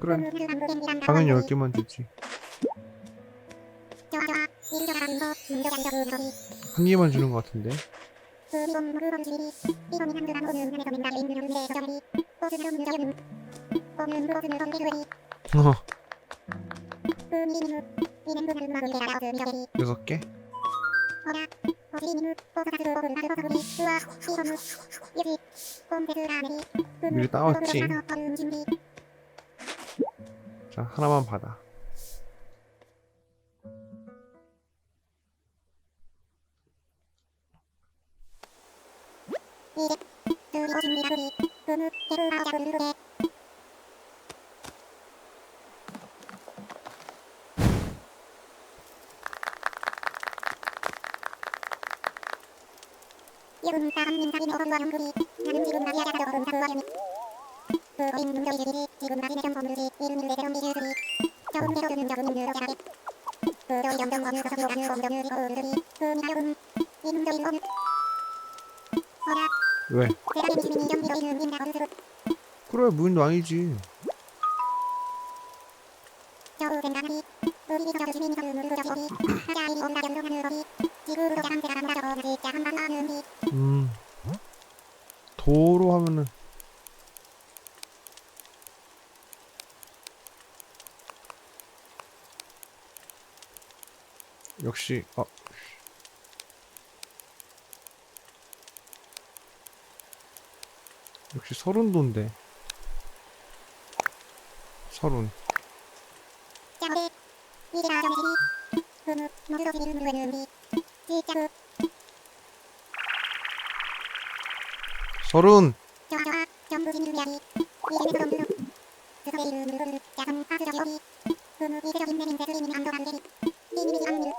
그래 당연히 10개만 주지. 한 개만 주는 것 같은데? 어 여섯 개? 미리 따왔지? 자 하나만 받아. 이 분 사람 민사인 어른과 연구리 나는 지금 나비야 자가 어른 사부와 유미 그 어린 지금 나비 내정 대로 그 저희 어느 서서 그 어느 어라 왜? 이는 그래 저우 생각이 우리 저주 저우 저기 하자 이리 온다 아는 디 음 도로 하면은 역시 아 역시 서른도인데 서른 이리라 정해 누르는 디 지짜구 서른. 저와 전부 이야기 이름에서 이름 야성 어디 흐뭇 이세적인 내민 세스리민 안도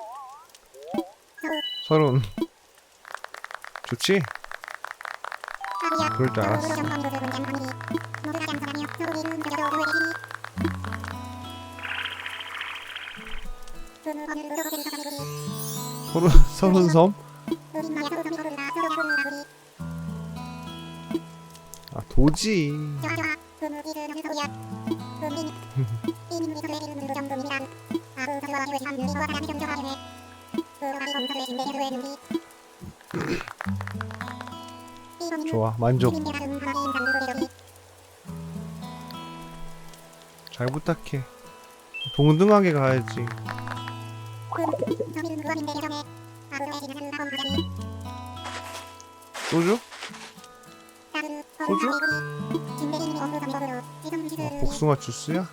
서른. 좋지? 그럴 줄 알았어. 서른 서른 섬? 아 도지. 좋아 만족. 잘 부탁해. 동등하게 가야지 소주? 소주? 지금 복숭아 주스야?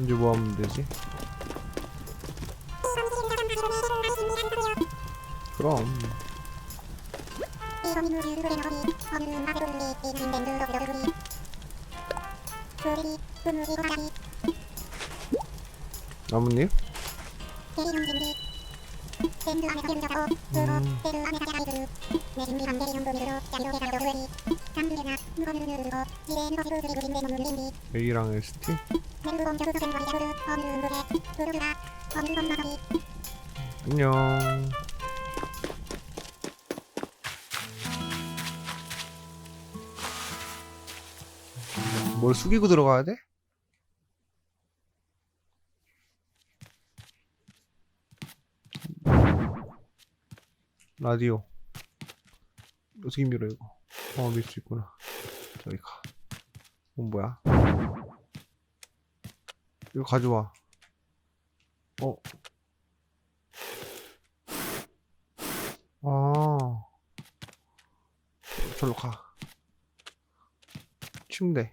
이제 뭐 하면 되지? 그럼 나뭇잎? A랑 ST? 맹구 뭘 숙이고 들어가야 돼? 라디오. 어떻게 밀어 이거? 어 밀 수 있구나. 저기 가. 이건 뭐야? 이거 가져와. 어? 아, 저로 가. 침대.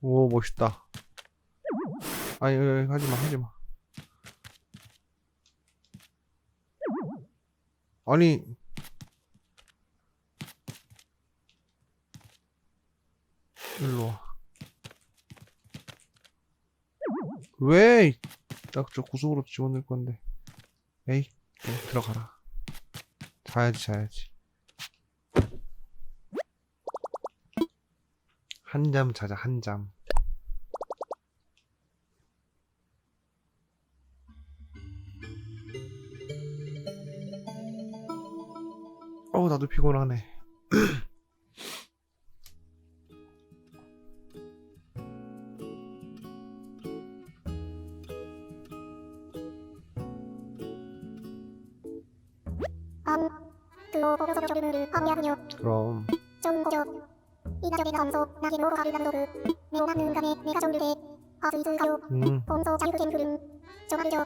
오, 멋있다. 아니, 아니, 하지 마, 하지 마. 아니. 일로 와. 왜? 딱 저 구석으로 집어넣을 건데. 에이, 그래, 들어가라. 자야지 자야지 한잠 자자 한잠. 어우 나도 피곤하네. 암야군요 그럼 이 가족의 감소 나게 노로 가를 남도그 내오남는 간에 내가 정르게 아스이즈 가요 음. 본소 자유된 구름 조가리죠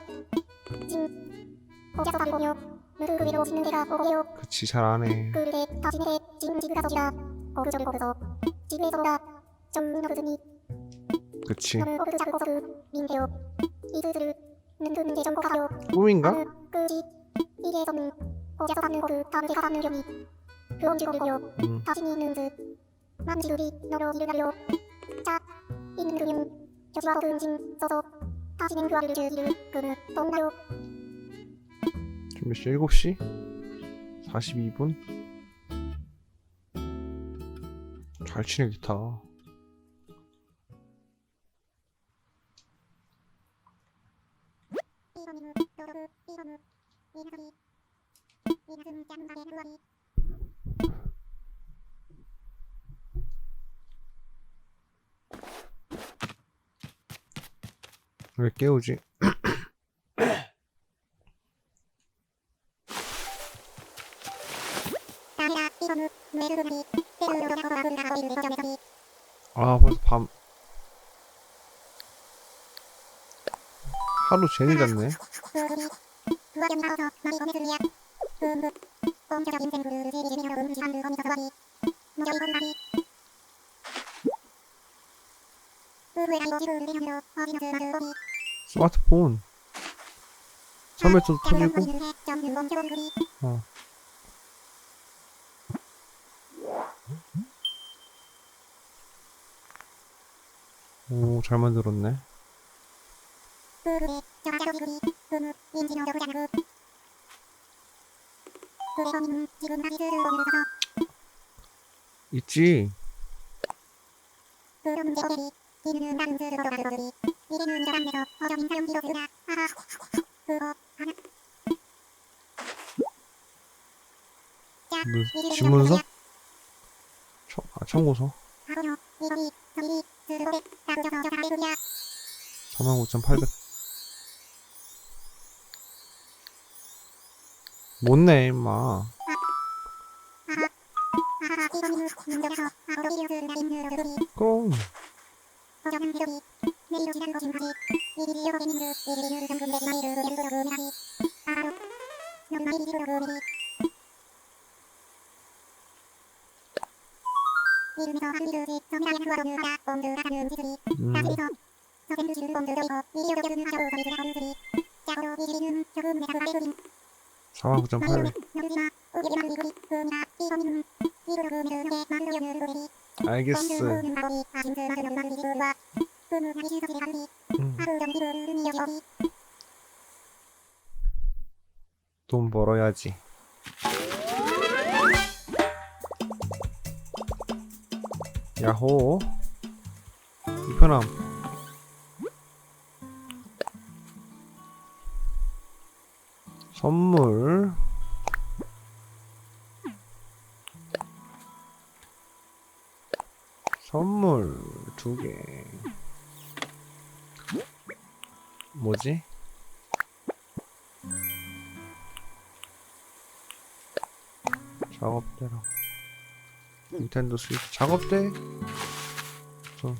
진 오자서 다르고요 누르그 위로 짖는 데가 오고요. 그치 잘 안해 그르데 다시네데 지금 지그가 저지라 고르저를 보고서 지그에서가 좋은 어르드니. 그치. 너는 오르드 자르고서 그 민대요. 이드드르 는그 문제 정보가 가요 꿈인가? 그지 이게서는 오자서 담는 고르 다르데가 담는 경이. 그온 주고리고요. 음. 자신이 있는 듯 만지르리 너로 날려 자 있는 그림 교시와 근심 써서 다시는 그 아리를 주기를 그는 동나요 지금 몇 시? 7시? 42분? 잘 치네 기타 점에서리 아 벌써 밤. 하루 종일 잤네 스마트폰 섬에서도 터지고 어. 오, 잘 만들었네. 거 미는 지금 나이 스르 오늘 서서 있지? 그런 문제 오래리 이는 나는 스르로 가르거리 이래는 저간에서 어저민 사용 기로 쓰라. 아하 그거 하나 자 뭐, 신문서? 청, 아, 사례들이야 49,800. 못내, 임마. 그럼. 어저는 해로리 내일로 지난 것인가지 이리리 여거 개민그 이리리 그 정금 대지마이르 예르로 그미나리 바로 넌 나이 이리로 그미리 이름에서 한리르지 점이라는 후아로는 하다 온드가 가는 지들이 음, 다스리서 서센드지를 온드더이고 이리로 겨르는 하로 거리를 가오르지 짜고로 이리리는 조금 내가 그리그림 49,800. 나이로에 너르지마 우기리만 리그리 그미 음, 돈 벌어야지. 야호. 이편함. 선물. 선물 두 개. 뭐지? 작업대랑 닌텐도 스위치 작업대? 저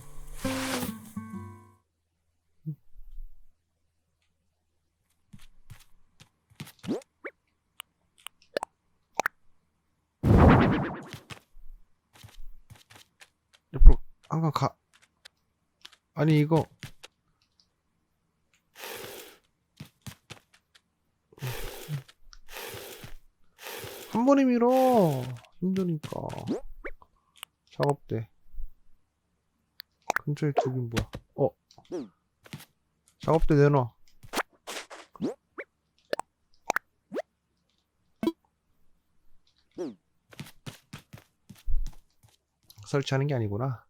옆으로 한칸 가 아니 이거 번에 밀어. 힘드니까. 작업대. 근처에 두긴 뭐야. 어. 작업대 내놔. 설치하는 게 아니구나